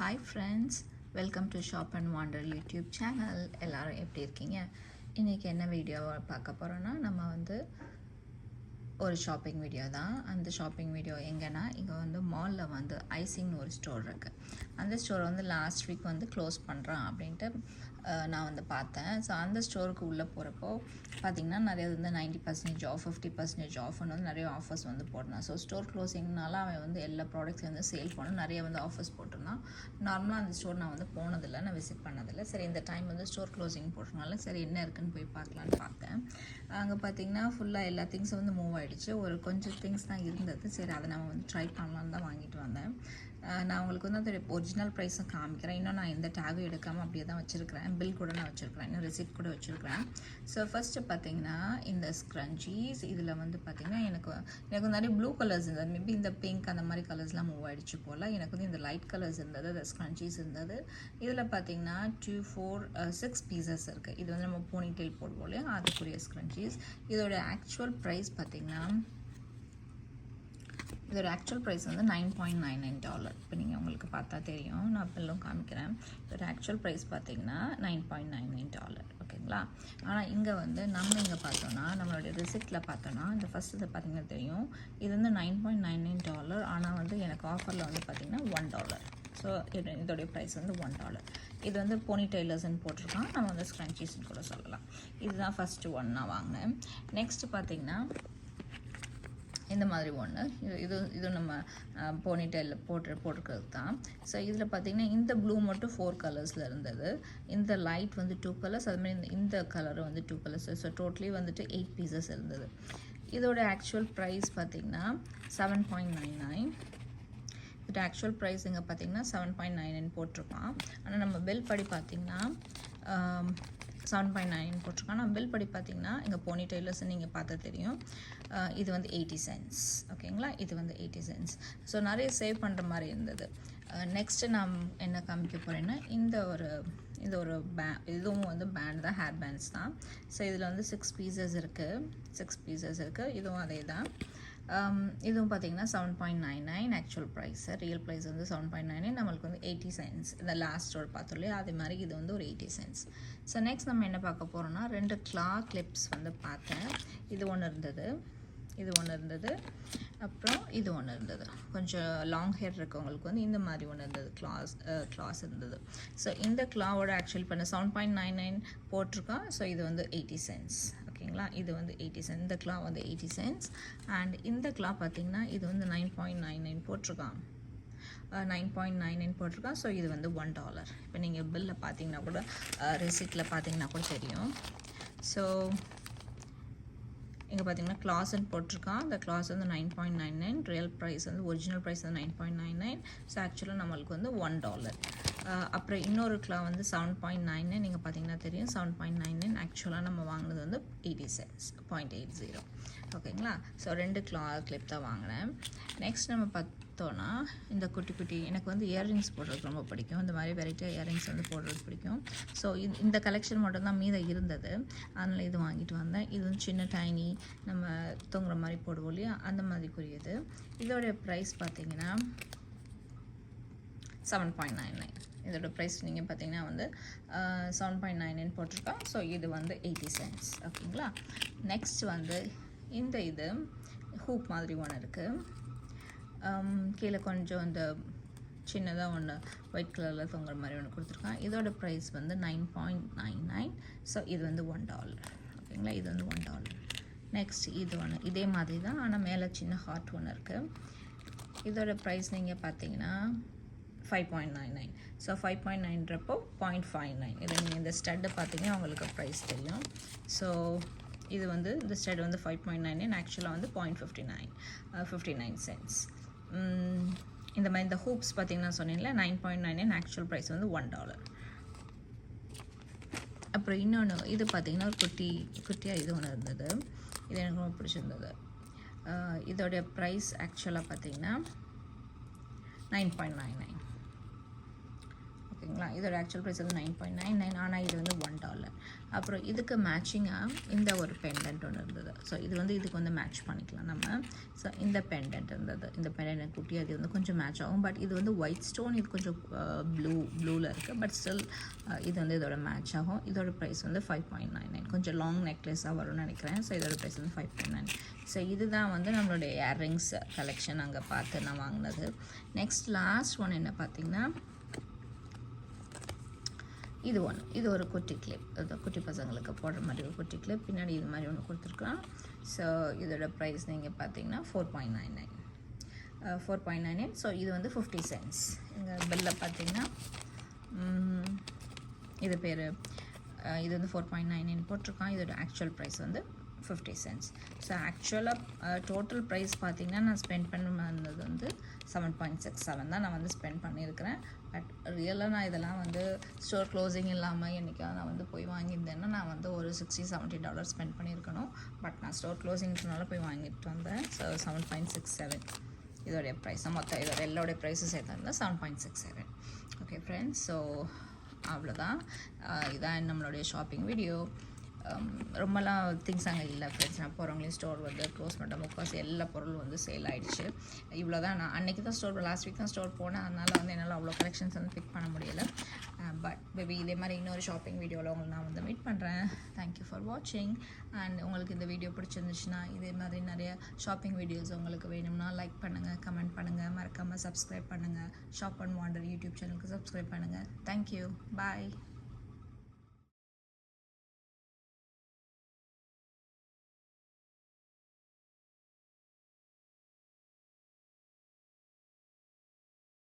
Hi friends welcome to Shop and Wander YouTube channel எல்லோரும் எப்படி இருக்கீங்க? இன்றைக்கி என்ன வீடியோ பார்க்க போகிறோன்னா நம்ம வந்து ஒரு ஷாப்பிங் வீடியோ தான். அந்த ஷாப்பிங் வீடியோ எங்கன்னா இங்கே வந்து மாலில் வந்து ஐசிங்னு ஒரு ஸ்டோர் இருக்குது அந்த ஸ்டோர் வந்து லாஸ்ட் வீக் வந்து க்ளோஸ் பண்ணுறான் அப்படின்ட்டு நான் வந்து பார்த்தேன். ஸோ அந்த ஸ்டோருக்கு உள்ளே போகிறப்போ பார்த்திங்கன்னா நிறைய வந்து ninety percentage off fifty percentage ஆஃப்னு வந்து நிறைய ஆஃபர்ஸ் வந்து போட்டிருந்தான். ஸோ ஸ்டோர் க்ளோசிங்னால அவன் வந்து எல்லா ப்ராடக்ட்ஸையும் வந்து சேல் பண்ண நிறைய வந்து ஆஃபர்ஸ் போட்டிருந்தான். நார்மலாக அந்த ஸ்டோர் நான் வந்து போனதில்லை நான் விசிட் பண்ணதில்லை. சரி இந்த டைம் வந்து ஸ்டோர் க்ளோசிங் போட்டிருனால சரி என்ன இருக்குன்னு போய் பார்க்கலான்னு பார்த்தேன். அங்கே பார்த்தீங்கன்னா ஃபுல்லாக எல்லா திங்ஸும் வந்து மூவ் ஆகிடுச்சு ஒரு கொஞ்சம் திங்ஸ் தான் இருந்தது. சரி அதை நம்ம வந்து ட்ரை பண்ணலான்னு தான் வாங்கிட்டு வந்தேன். நான் உங்களுக்கு வந்து அதோட ஒரிஜினல் ப்ரைஸும் காமிக்கிறேன். இன்னும் நான் எந்த டேகும் எடுக்காமல் அப்படியே தான் வச்சுருக்கிறேன். பில் கூட நான் வச்சுருக்கிறேன். இன்னும் ரெசிப்ட் கூட வச்சுருக்கிறேன். ஸோ ஃபஸ்ட்டு பார்த்தீங்கன்னா இந்த ஸ்க்ரன்ச்சீஸ் இதில் வந்து பார்த்தீங்கன்னா எனக்கு எனக்கு நிறைய ப்ளூ கலர்ஸ் இருந்தது. மேபி இந்த பிங்க் அந்த மாதிரி கலர்ஸ்லாம் மூவ் ஆகிடுச்சு போல். எனக்கு வந்து இந்த லைட் கலர்ஸ் இருந்தது அந்த ஸ்க்ரன்ச்சீஸ் இருந்தது. இதில் பார்த்தீங்கன்னா டூ ஃபோர் சிக்ஸ் பீசஸ் இருக்குது இது வந்து நம்ம போனி டெயில் போடுவோம் இல்லையா? அதுக்குரிய ஸ்க்ரன்ச்சீஸ் இதோட ஆக்சுவல் ப்ரைஸ் பார்த்தீங்கன்னா இதோட ஆக்சுவல் ப்ரைஸ் வந்து nine point nine nine dollar இப்போ நீங்கள் உங்களுக்கு பார்த்தா தெரியும். நான் பில்லும் காமிக்கிறேன். இதோட ஆக்சுவல் ப்ரைஸ் பார்த்தீங்கன்னா nine point nine nine dollar ஓகேங்களா? ஆனால் இங்கே வந்து நம்ம இங்கே பார்த்தோன்னா நம்மளுடைய ரிசிப்டில் பார்த்தோன்னா இந்த ஃபஸ்ட் இது பார்த்தீங்கன்னா தெரியும். இது வந்து nine point nine nine dollar ஆனால் வந்து எனக்கு ஆஃபரில் வந்து பார்த்தீங்கன்னா ஒன் டாலர் ஸோ இது இதோடைய ப்ரைஸ் வந்து ஒன் டாலர் இது வந்து போனி டெய்லர்ஸ்ன்னு போட்டிருக்கான். நம்ம வந்து ஸ்க்ரன்ச்சீஸ்ன்னு கூட சொல்லலாம். இதுதான் ஃபஸ்ட்டு ஒன் நான் வாங்கினேன். நெக்ஸ்ட்டு பார்த்தீங்கன்னா இந்த மாதிரி ஒன்று இது இது நம்ம போனிடெயில் போட்டு போட்டிருக்கிறது தான் ஸோ இதில் பார்த்தீங்கன்னா இந்த ப்ளூ மட்டும் ஃபோர் கலர்ஸில் இருந்தது. இந்த லைட் வந்து டூ கலர்ஸ் அதுமாதிரி இந்த இந்த கலரும் வந்து டூ கலர்ஸ் ஸோ டோட்டலி வந்துட்டு எயிட் பீசஸ் இருந்தது. இதோட ஆக்சுவல் ப்ரைஸ் பார்த்திங்கன்னா செவன் பாயிண்ட் நைன் நைன் இதோட ஆக்சுவல் ப்ரைஸ் இங்கே பார்த்தீங்கன்னா செவன் பாயிண்ட் நைன் நைன் போட்டிருக்கான். ஆனால் நம்ம பில் படி பார்த்திங்கன்னா செவன் பாயிண்ட் நைன் போட்டிருக்கான் ஆனால் பில் படி பார்த்தீங்கன்னா இங்கே போனி டெய்லர்ஸ் நீங்கள் பார்த்தா தெரியும். இது வந்து எயிட்டி சென்ட்ஸ் ஓகேங்களா இது வந்து எயிட்டி சென்ட்ஸ் ஸோ நிறைய சேவ் பண்ணுற மாதிரி இருந்தது. நெக்ஸ்ட்டு நான் என்ன காமிக்க போகிறேன்னா இந்த ஒரு இது ஒரு பே இதுவும் வந்து பேண்ட் தான் ஹேர் பேண்ட்ஸ் தான். ஸோ இதில் வந்து சிக்ஸ் பீசஸ் இருக்குது சிக்ஸ் பீசஸ் இருக்குது இதுவும் அதே தான் Um, இதுவும் பார்த்தீங்கன்னா seven point nine nine actual price real price வந்து செவன் பாயிண்ட் நைன் நைன் நம்மளுக்கு வந்து எயிட்டி சென்ஸ் இந்த லாஸ்ட் ஒரு பார்த்தோம் இல்லையா? அதே மாதிரி இது வந்து ஒரு எயிட்டி சென்ஸ் ஸோ நெக்ஸ்ட் நம்ம என்ன பார்க்க போகிறோம்னா ரெண்டு கிளா கிளிப்ஸ் வந்து பார்த்தேன். இது ஒன்று இருந்தது. இது ஒன்று இருந்தது. அப்புறம் இது ஒன்று இருந்தது. கொஞ்சம் லாங் ஹேர் இருக்கவங்களுக்கு வந்து இந்த மாதிரி ஒன்று இருந்தது. கிளாஸ் கிளாஸ் இருந்தது. ஸோ இந்த கிளாவோட ஆக்சுவல் பண்ண செவன் பாயிண்ட் நைன் நைன் போட்டிருக்கோம் ஸோ இது வந்து எயிட்டி சென்ஸ் ஓகேங்களா? இது வந்து எயிட்டி சென்ட் இந்த கிளா வந்து எயிட்டி சென்ட்ஸ் அண்ட் இந்த கிளா பார்த்தீங்கன்னா இது வந்து நைன் பாயிண்ட் நைன் நைன் போட்டிருக்கான் நைன் பாயிண்ட் நைன் நைன் போட்டிருக்கான் ஸோ இது வந்து ஒன் டாலர் இப்போ நீங்கள் பில்லில் பார்த்தீங்கன்னா கூட ரெசிப்டில் பார்த்தீங்கன்னா கூட தெரியும். ஸோ இங்கே பார்த்தீங்கன்னா கிளாஸ்ன்னு போட்டிருக்கான் அந்த கிளாஸ் வந்து nine point nine nine real price வந்து ஒரிஜினல் ப்ரைஸ் வந்து nine point nine nine so ஆக்சுவலாக நம்மளுக்கு வந்து ஒன் டாலர் அப்புறம் இன்னொரு கிளா வந்து செவன் பாயிண்ட் நைன் நைன் நீங்கள் பார்த்தீங்கன்னா தெரியும். செவன் பாயிண்ட் நைன் நைன் ஆக்சுவலாக நம்ம வாங்கினது வந்து eighty six point eight zero ஓகேங்களா ஸோ ரெண்டு கிளா கிளிப் தான் வாங்கினேன். நெக்ஸ்ட் நம்ம பார்த்தோன்னா இந்த குட்டி குட்டி எனக்கு வந்து இயர்ரிங்ஸ் போடுறது ரொம்ப பிடிக்கும். இந்த மாதிரி வெரைட்டியாக இயர்ரிங்ஸ் வந்து போடுறது பிடிக்கும். ஸோ இது இந்த கலெக்ஷன் மட்டும்தான் மீதம் இருந்தது. அதனால் இது வாங்கிட்டு வந்தேன். இது வந்து சின்ன டைனி நம்ம தொங்குற மாதிரி போடுவோம் இல்லையா? அந்த மாதிரிக்குரியது. இதோடைய ப்ரைஸ் பார்த்தீங்கன்னா செவன் பாயிண்ட் நைன் நைன் இதோட ப்ரைஸ் நீங்கள் பார்த்தீங்கன்னா வந்து செவன் பாயிண்ட் நைன் போட்டிருக்கோம். ஸோ இது வந்து எயிட்டி சென்ட்ஸ் ஓகேங்களா? நெக்ஸ்ட் வந்து இந்த இது ஹூப் மாதிரி ஒன்று இருக்குது கீழே கொஞ்சம் இந்த சின்னதாக ஒன்று ஒயிட் கலரில் தொங்குற மாதிரி ஒன்று கொடுத்துருக்கான் இதோட ப்ரைஸ் வந்து nine point nine nine so இது வந்து ஒன் டாலர் ஓகேங்களா? இது வந்து ஒன் டாலர் நெக்ஸ்ட் இது ஒன்று இதே மாதிரி தான். ஆனால் மேலே சின்ன ஹார்ட் ஒன்று இருக்குது இதோட ப்ரைஸ் நீங்கள் பார்த்தீங்கன்னா five point nine nine so five point நைன்றப்போ point five nine இதை நீங்கள் இந்த ஸ்டட்டு பார்த்தீங்கன்னா உங்களுக்கு ப்ரைஸ் தெரியும். ஸோ இது வந்து இந்த ஸ்டட் வந்து ஃபைவ் பாயிண்ட் நைன் நைன் ஆக்சுவலாக வந்து point fifty nine fifty nine cents இந்த மாதிரி இந்த ஹூப்ஸ் பார்த்தீங்கன்னா சொன்னீங்களா nine point nine nine actual price வந்து ஒன் டாலர் அப்புறம் இன்னொன்று இது பார்த்தீங்கன்னா ஒரு குட்டி குட்டியாக இது ஒன்று இருந்தது. இது எனக்கு ரொம்ப பிடிச்சிருந்தது. இதோடைய ப்ரைஸ் ஆக்சுவலாக பார்த்தீங்கன்னா நைன் பாயிண்ட் நைன் நைன் ஓகேங்களா? இதோட ஆக்சுவல் ப்ரைஸ் வந்து நைன் பாயிண்ட் நைன் நைன் ஆனால் இது வந்து ஒன் டாலர் அப்புறம் இதுக்கு மேட்சிங்காக இந்த ஒரு பெண்டன்ட் ஒன்று இருந்தது. ஸோ இது வந்து இதுக்கு வந்து மேட்ச் பண்ணிக்கலாம் நம்ம. ஸோ இந்த பெண்டன்ட் இருந்தது. இந்த பெண்டன்ட் குட்டி அது வந்து கொஞ்சம் மேட்ச் ஆகும். பட் இது வந்து ஒயிட் ஸ்டோன் இது கொஞ்சம் ப்ளூ ப்ளூவில் இருக்குது பட் ஸ்டில் இது வந்து இதோட மேட்ச் ஆகும். இதோட ப்ரைஸ் வந்து ஃபைவ் பாயிண்ட் நைன் நைன் கொஞ்சம் லாங் நெக்லஸாக வரும்னு நினைக்கிறேன். ஸோ இதோட ப்ரைஸ் வந்து ஃபைவ் பாயிண்ட் நைன் ஸோ இதுதான் வந்து நம்மளுடைய இயர்ரிங்ஸ் கலெக்ஷன் அங்கே பார்த்து நான் வாங்கினது. நெக்ஸ்ட் லாஸ்ட் ஒன் என்ன பார்த்தீங்கன்னா இது ஒன்று இது ஒரு குட்டி கிளிப் அது குட்டி பசங்களுக்கு போடுற மாதிரி ஒரு குட்டி கிளிப் பின்னாடி இது மாதிரி ஒன்று கொடுத்துருக்கலாம். ஸோ இதோட ப்ரைஸ் நீங்கள் பார்த்தீங்கன்னா four point nine nine four point nine nine so இது வந்து ஃபிஃப்டி சென்ட்ஸ் எங்கள் பெல்லில் பார்த்தீங்கன்னா இது பேர் uh, இது வந்து ஃபோர் பாயிண்ட் நைன் நைன் போட்டிருக்கான். இதோட ஆக்சுவல் ப்ரைஸ் வந்து ஃபிஃப்டி சென்ட்ஸ் ஸோ ஆக்சுவலாக டோட்டல் ப்ரைஸ் பார்த்திங்கன்னா நான் ஸ்பெண்ட் பண்ணது வந்து செவன் பாயிண்ட் சிக்ஸ் செவன் தான் நான் வந்து ஸ்பெண்ட் பண்ணியிருக்கிறேன். பட் ரியலாக நான் இதெல்லாம் வந்து ஸ்டோர் க்ளோசிங் இல்லாமல் என்றைக்காவது நான் வந்து போய் வாங்கியிருந்தேன்னா நான் வந்து ஒரு சிக்ஸ்டி செவன்ட்டி டாலர் ஸ்பெண்ட் பண்ணியிருக்கணும். பட் நான் ஸ்டோர் க்ளோசிங்னால போய் வாங்கிட்டு வந்தேன். So seven point six seven இதோடைய ப்ரைஸ் மொத்தம் இதோட எல்லாடைய ப்ரைஸும் சேர்த்து seven point six seven okay friends so அவ்வளோதான் இதான் நம்மளுடைய ஷாப்பிங் வீடியோ Um, ரொம்பலாம் திங்ஸ் அங்கே இல்லை ஃப்ரெண்ட்ஸ் நான் போகிறவங்களையும் ஸ்டோர் வந்து க்ளோஸ் பண்ணிட்டேன் முக்காசு எல்லா பொருளும் வந்து சேல் ஆகிடுச்சு இவ்வளோ தான் நான் அன்றைக்கி தான் ஸ்டோர் லாஸ்ட் வீக் தான் ஸ்டோர் போனேன். அதனால் வந்து என்னால் அவ்வளோ கலெக்ஷன்ஸ் வந்து பிக் பண்ண முடியல. பட் பேபி இதே மாதிரி இன்னொரு ஷாப்பிங் வீடியோவில் உங்களுக்கு நான் வந்து மீட் பண்ணுறேன் தேங்க்யூ ஃபார் வாட்சிங் அண்ட் உங்களுக்கு இந்த வீடியோ பிடிச்சிருந்துச்சுன்னா இதே மாதிரி நிறைய ஷாப்பிங் வீடியோஸ் உங்களுக்கு வேணும்னா லைக் பண்ணுங்கள் கமெண்ட் பண்ணுங்கள் மறக்காமல் சப்ஸ்கிரைப் பண்ணுங்கள் ஷாப் அண்ட் வாண்டர் யூடியூப் சேனலுக்கு சப்ஸ்கிரைப் பண்ணுங்கள் தேங்க்யூ பாய்